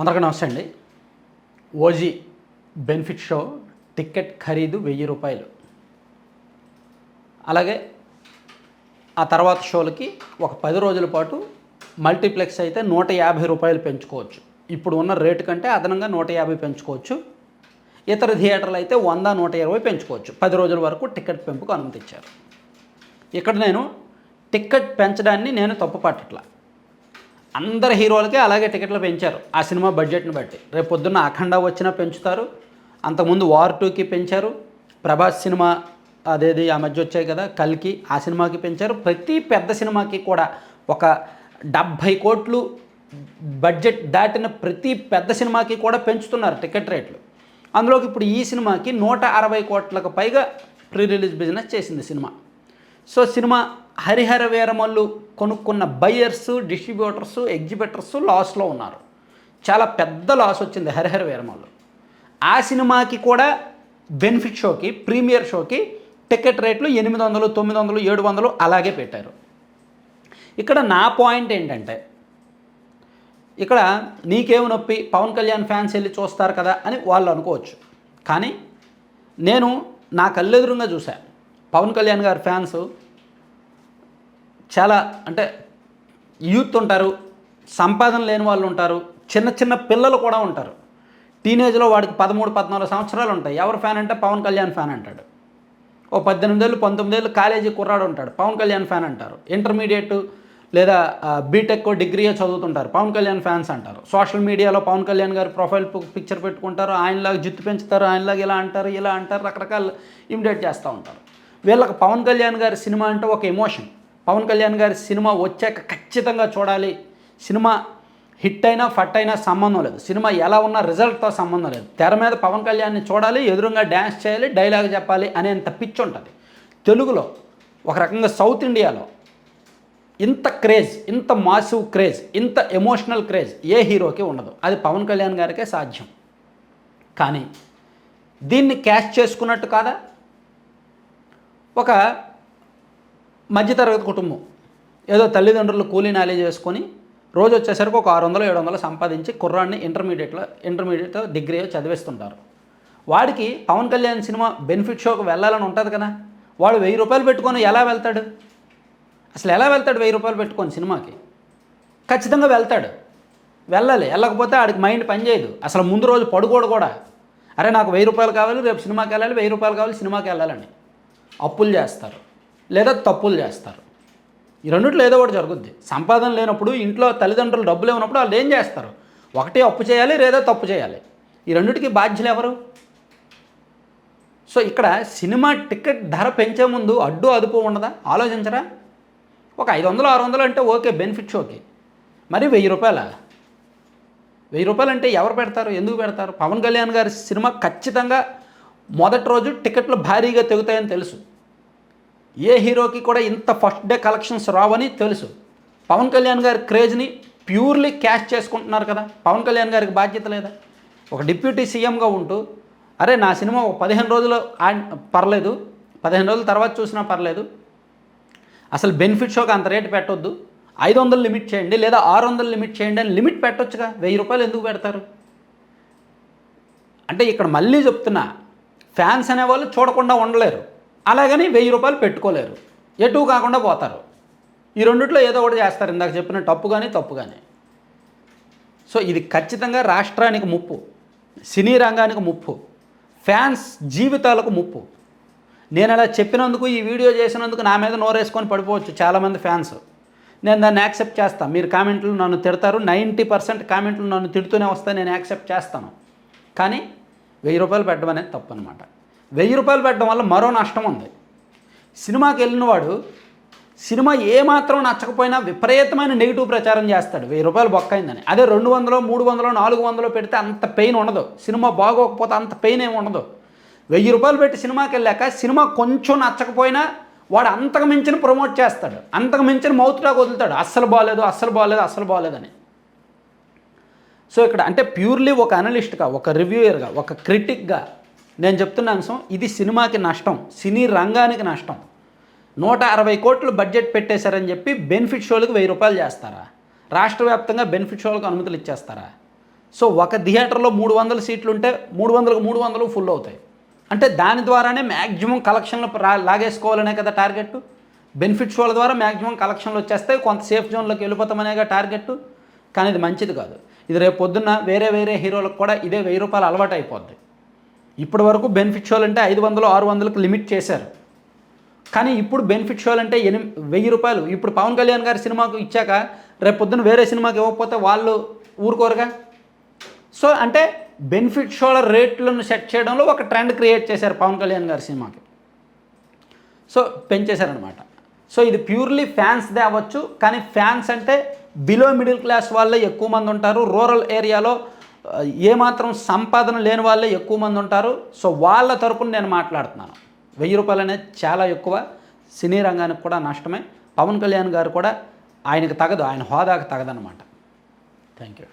అందరికీ నమస్తే అండి. ఓజీ బెనిఫిట్ షో టికెట్ ఖరీదు వెయ్యి రూపాయలు. అలాగే ఆ తర్వాత షోలకి ఒక పది రోజుల పాటు మల్టీప్లెక్స్ అయితే నూట యాభై రూపాయలు పెంచుకోవచ్చు. ఇప్పుడు ఉన్న రేటు కంటే అదనంగా నూట యాభై పెంచుకోవచ్చు. ఇతర థియేటర్లు అయితే వంద నూట ఇరవై పెంచుకోవచ్చు. పది రోజుల వరకు టికెట్ పెంపుకు అనుమతి ఇచ్చారు. ఇక్కడ నేను టికెట్ పెంచడాన్ని నేను తప్పు పట్టట్లా అందరు హీరోలకి అలాగే టికెట్లు పెంచారు. ఆ సినిమా బడ్జెట్ని బట్టి. రేపు పొద్దున్న అఖండ వచ్చినా పెంచుతారు. అంతకుముందు వార్ టూకి పెంచారు. ప్రభాస్ సినిమా అదేది ఆ మధ్య వచ్చాయి కదా కల్కి ఆ సినిమాకి పెంచారు. ప్రతి పెద్ద సినిమాకి కూడా ఒక డెబ్భై కోట్లు బడ్జెట్ దాటిన ప్రతి పెద్ద సినిమాకి కూడా పెంచుతున్నారు టికెట్ రేట్లు. అందులోకి ఇప్పుడు ఈ సినిమాకి నూట అరవై కోట్లకు పైగా ప్రీ రిలీజ్ బిజినెస్ చేసింది cinema. So cinema Harihara Veeramallu కొనుక్కున్న బయ్యర్స్ డిస్ట్రిబ్యూటర్స్ ఎగ్జిబిటర్స్ లాస్లో ఉన్నారు. చాలా పెద్ద లాస్ వచ్చింది హరిహర వీరమల్లు. ఆ సినిమాకి కూడా బెనిఫిట్ షోకి ప్రీమియర్ షోకి టికెట్ రేట్లు ఎనిమిది వందలు తొమ్మిది వందలు ఏడు వందలు అలాగే పెట్టారు. ఇక్కడ నా పాయింట్ ఏంటంటే ఇక్కడ నీకేం నొప్పి? పవన్ కళ్యాణ్ ఫ్యాన్స్ వెళ్ళి చూస్తారు కదా అని వాళ్ళు అనుకోవచ్చు. కానీ నేను నా కళ్ళెదురుగా చూశాను పవన్ కళ్యాణ్ గారి ఫ్యాన్స్ చాలా అంటే యూత్ ఉంటారు సంపాదన లేని వాళ్ళు ఉంటారు చిన్న చిన్న పిల్లలు కూడా ఉంటారు. టీనేజ్లో వాడికి పదమూడు పద్నాలుగు సంవత్సరాలు ఉంటాయి. ఎవరు ఫ్యాన్ అంటే పవన్ కళ్యాణ్ ఫ్యాన్ అంటాడు. ఓ పద్దెనిమిది పంతొమ్మిదేళ్ళు పంతొమ్మిది ఏళ్ళు కాలేజీ కుర్రాడు ఉంటాడు. పవన్ కళ్యాణ్ ఫ్యాన్ అంటారు. ఇంటర్మీడియట్ లేదా బీటెక్ డిగ్రీయో చదువుతుంటారు. పవన్ కళ్యాణ్ ఫ్యాన్స్ అంటారు. సోషల్ మీడియాలో పవన్ కళ్యాణ్ గారి ప్రొఫైల్ పిక్చర్ పెట్టుకుంటారు. ఆయనలాగా జుత్తు పెంచుతారు. ఆయనలాగా ఇలా అంటారు ఇలా అంటారు. రకరకాల ఇమిడేట్ చేస్తూ ఉంటారు. వీళ్ళకి పవన్ కళ్యాణ్ గారి సినిమా అంటే ఒక ఎమోషన్. పవన్ కళ్యాణ్ గారి సినిమా వచ్చాక ఖచ్చితంగా చూడాలి. సినిమా హిట్ అయినా ఫట్ అయినా సంబంధం లేదు. సినిమా ఎలా ఉన్నా రిజల్ట్తో సంబంధం లేదు. తెర మీద పవన్ కళ్యాణ్ని చూడాలి ఎదురుగా డ్యాన్స్ చేయాలి డైలాగ్ చెప్పాలి అనేంత పిచ్చి ఉంటుంది. తెలుగులో ఒక రకంగా సౌత్ ఇండియాలో ఇంత క్రేజ్ ఇంత మాసివ్ క్రేజ్ ఇంత ఎమోషనల్ క్రేజ్ ఏ హీరోకి ఉండదు. అది పవన్ కళ్యాణ్ గారికే సాధ్యం. కానీ దీన్ని క్యాష్ చేసుకున్నట్టు కాదా? ఒక మధ్యతరగతి కుటుంబం. ఏదో తల్లిదండ్రులు కూలీ నాలీ చేసుకొని రోజు వచ్చేసరికి ఒక ఆరు వందలు ఏడు వందలు సంపాదించి కుర్రాన్ని ఇంటర్మీడియట్లో ఇంటర్మీడియట్ డిగ్రీ చదివిస్తుంటారు. వాడికి పవన్ కళ్యాణ్ సినిమా బెనిఫిట్ షోకి వెళ్ళాలని ఉంటుంది కదా. వాడు వెయ్యి రూపాయలు పెట్టుకొని ఎలా వెళ్తాడు? అసలు ఎలా వెళ్తాడు వెయ్యి రూపాయలు పెట్టుకొని సినిమాకి? ఖచ్చితంగా వెళ్తాడు. వెళ్ళాలి. వెళ్ళకపోతే ఆడికి మైండ్ పనిచేయదు అసలు ముందు రోజు పడుకోడు కూడా. అరే నాకు వెయ్యి రూపాయలు కావాలి రేపు సినిమాకి వెళ్ళాలి వెయ్యి రూపాయలు కావాలి సినిమాకి వెళ్ళాలని. అప్పులు చేస్తారు లేదా తప్పులు చేస్తారు. ఈ రెండిట్లో ఏదో ఒకటి జరుగుద్ది. సంపాదన లేనప్పుడు ఇంట్లో తల్లిదండ్రులు డబ్బులు ఇవ్వనప్పుడు వాళ్ళు ఏం చేస్తారు? ఒకటే అప్పు చేయాలి లేదా తప్పు చేయాలి. ఈ రెండిటికి బాధ్యులు ఎవరు? సో ఇక్కడ సినిమా టికెట్ ధర పెంచే ముందు అడ్డు అదుపు ఉండదా? ఆలోచించరా? ఒక ఐదు వందలు ఆరు వందలు అంటే ఓకే బెనిఫిట్స్ ఓకే. మరి వెయ్యి రూపాయల? వెయ్యి రూపాయలు అంటే ఎవరు పెడతారు? ఎందుకు పెడతారు? పవన్ కళ్యాణ్ గారి సినిమా ఖచ్చితంగా మొదటి రోజు టికెట్లు భారీగా తెగుతాయని తెలుసు. ఏ హీరోకి కూడా ఇంత ఫస్ట్ డే కలెక్షన్స్ రావని తెలుసు. పవన్ కళ్యాణ్ గారి క్రేజ్ని ప్యూర్లీ క్యాష్ చేసుకుంటున్నారు కదా. పవన్ కళ్యాణ్ గారికి బాధ్యత లేదా? ఒక డిప్యూటీ సీఎంగా ఉంటూ అరే నా సినిమా ఒక పదిహేను రోజులు పర్లేదు. పదిహేను రోజుల తర్వాత చూసినా పర్లేదు. అసలు బెనిఫిట్ షోకి అంత రేటు పెట్టొద్దు. ఐదు వందలు లిమిట్ చేయండి లేదా ఆరు వందలు లిమిట్ చేయండి అని లిమిట్ పెట్టొచ్చుగా. వెయ్యి రూపాయలు ఎందుకు పెడతారు? అంటే ఇక్కడ మళ్ళీ చెప్తున్నా ఫ్యాన్స్ అనేవాళ్ళు చూడకుండా ఉండలేరు. అలాగని వెయ్యి రూపాయలు పెట్టుకోలేరు. ఎటు కాకుండా పోతారు. ఈ రెండిట్లో ఏదో ఒకటి చేస్తారు. ఇందాక చెప్పిన తప్పు కానీ తప్పు కానీ సో ఇది ఖచ్చితంగా రాష్ట్రానికి ముప్పు. సినీ రంగానికి ముప్పు. ఫ్యాన్స్ జీవితాలకు ముప్పు. నేను అలా చెప్పినందుకు ఈ వీడియో చేసినందుకు నా మీద నోరేసుకొని పడిపోవచ్చు చాలామంది ఫ్యాన్స్. నేను దాన్ని యాక్సెప్ట్ చేస్తాను మీరు కామెంట్లు నన్ను తిడతారు. నైంటీ పర్సెంట్ కామెంట్లు నన్ను తిడుతూనే వస్తాయి నేను యాక్సెప్ట్ చేస్తాను. కానీ వెయ్యి రూపాయలు పెట్టడం అనేది తప్పు అనమాట వెయ్యి రూపాయలు పెట్టడం వల్ల మరో నష్టం ఉంది. సినిమాకి వెళ్ళినవాడు సినిమా ఏమాత్రం నచ్చకపోయినా విపరీతమైన నెగిటివ్ ప్రచారం చేస్తాడు. వెయ్యి రూపాయలు బొక్కైందని అదే రెండు వందలు మూడు వందలు నాలుగు వందలు పెడితే అంత పెయిన్ ఉండదు. సినిమా బాగోకపోతే అంత పెయిన్ ఏమి ఉండదు. వెయ్యి రూపాయలు పెట్టి సినిమాకి వెళ్ళాక సినిమా కొంచెం నచ్చకపోయినా వాడు అంతకు మించిన ప్రమోట్ చేస్తాడు. అంతకు మించిన మౌత్ టాక్ వదులుతాడు. అస్సలు బాగాలేదు అస్సలు బాగాలేదు అస్సలు బాగాలేదని సో ఇక్కడ అంటే ప్యూర్లీ ఒక అనలిస్ట్గా ఒక రివ్యూయర్గా ఒక క్రిటిక్గా నేను చెప్తున్న అంశం ఇది సినిమాకి నష్టం సినీ రంగానికి నష్టం. నూట అరవై కోట్లు బడ్జెట్ పెట్టేశారని చెప్పి బెనిఫిట్ షోలకు వెయ్యి రూపాయలు చేస్తారా? రాష్ట్ర వ్యాప్తంగా బెనిఫిట్ షోలకు అనుమతులు ఇచ్చేస్తారా? సో ఒక థియేటర్లో మూడు వందల సీట్లు ఉంటే మూడు వందలకు మూడు వందలు ఫుల్ అవుతాయి. అంటే దాని ద్వారానే మ్యాక్సిమం కలెక్షన్లు రా- లాగేసుకోవాలనే కదా టార్గెట్? బెనిఫిట్ షోల ద్వారా మ్యాక్సిమం కలెక్షన్లు వచ్చేస్తాయి కొంత సేఫ్ జోన్లోకి వెళ్ళిపోతామనేగా టార్గెట్? కానీ ఇది మంచిది కాదు. ఇది రేపు పొద్దున్న వేరే వేరే హీరోలకు కూడా ఇదే వెయ్యి రూపాయలు అలవాటు అయిపోద్ది ఇప్పటి వరకు బెనిఫిట్ షోలు అంటే ఐదు వందలు ఆరు వందలకు లిమిట్ చేశారు. కానీ ఇప్పుడు బెనిఫిట్ షోలు అంటే ఎనిమి వెయ్యి రూపాయలు. ఇప్పుడు పవన్ కళ్యాణ్ గారి సినిమాకు ఇచ్చాక రేపు పొద్దున్న వేరే సినిమాకి ఇవ్వకపోతే వాళ్ళు ఊరుకోరుగా? సో అంటే బెనిఫిట్ షోల రేట్లను సెట్ చేయడంలో ఒక ట్రెండ్ క్రియేట్ చేశారు పవన్ కళ్యాణ్ గారి సినిమాకి. సో పెంచేశారనమాట సో ఇది ప్యూర్లీ ఫ్యాన్స్దే అవ్వచ్చు కానీ ఫ్యాన్స్ అంటే బిలో మిడిల్ క్లాస్ వాళ్ళే ఎక్కువ మంది ఉంటారు. రూరల్ ఏరియాలో ఏమాత్రం సంపాదన లేని వాళ్ళే ఎక్కువ మంది ఉంటారు. సో వాళ్ళ తరపున నేను మాట్లాడుతున్నాను. వెయ్యి రూపాయలు అనేది చాలా ఎక్కువ. సినీ రంగానికి కూడా నష్టమే. పవన్ కళ్యాణ్ గారు కూడా ఆయనకు తగదు. ఆయన హోదాకు తగదనమాట థ్యాంక్ యూ.